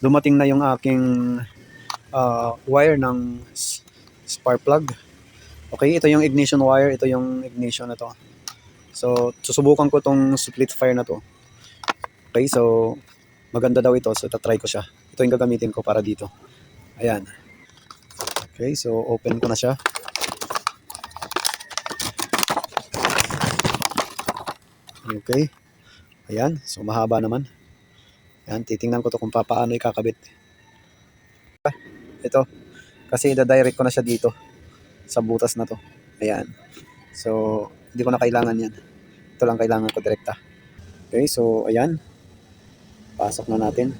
dumating na yung aking ah, wire ng spark plug. Okay, ito yung ignition wire, ito yung ignition na to. So, susubukan ko tong split fire na to. Okay, so maganda daw ito, so tatry ko siya. Ito yung gagamitin ko para dito. Ayan. Okay, so open ko na siya. Okay. Ayan, so mahaba naman. Ayan, titingnan ko to kung paano ikakabit. Ito, kasi ida-direct ko na siya dito sa butas na to. Ayan. So, hindi ko na kailangan yan. Ito lang kailangan ko direkta. Okay, so ayan. Pasok na natin.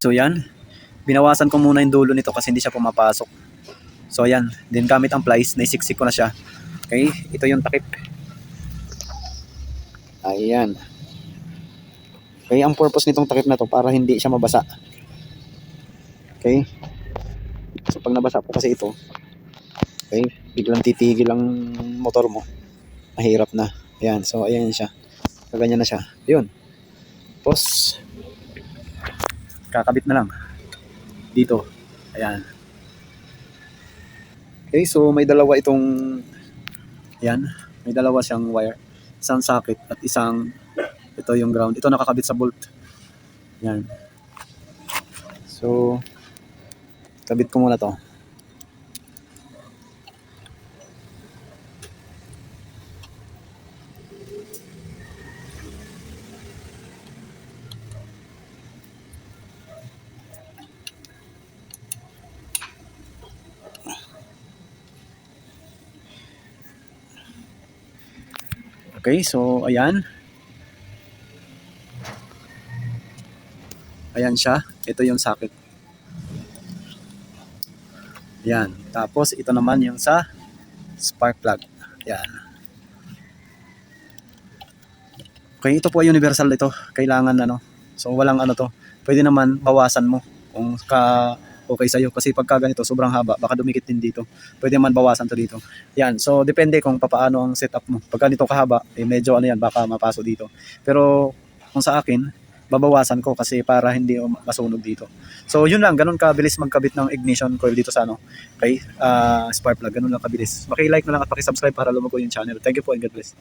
So yan, binawasan ko muna yung dulo nito kasi hindi siya pumapasok. So ayan, din gamit ang plies, naisiksik ko na siya. Okay, ito yung takip. Ayan. Okay, ang purpose nitong takip na to para hindi siya mabasa. Okay. So pag nabasa po kasi ito, okay, biglang titigil ang motor mo. Mahirap na. Ayan, so ayan siya. Kaganyan na siya. Yun. Tapos, kakabit na lang. Dito. Ayan. Okay, so may dalawa itong yan, may dalawa siyang wire. Isang socket at isang ito yung ground. Ito nakakabit sa bolt. Yan. So kabit ko muna to. Okay, so ayan. Ayan siya. Ito yung socket. Yan. Tapos ito naman yung sa spark plug. Yan. Okay, ito po ay universal ito. Kailangan ano. So walang ano to. Pwede naman bawasan mo kung ka okay sa'yo. Kasi pagka ganito, sobrang haba, baka dumikit din dito. Pwede man bawasan to dito. Yan, so depende kung paano ang setup mo. Pagka dito kahaba, eh, medyo ano yan, baka mapasok dito. Pero kung sa akin, babawasan ko kasi para hindi masunog dito. So yun lang, ganun kabilis magkabit ng ignition coil dito sa ano, kay ah, spark plug, ganun lang kabilis. Paki-like na lang at paki-subscribe para lumago yung channel. Thank you po and God bless.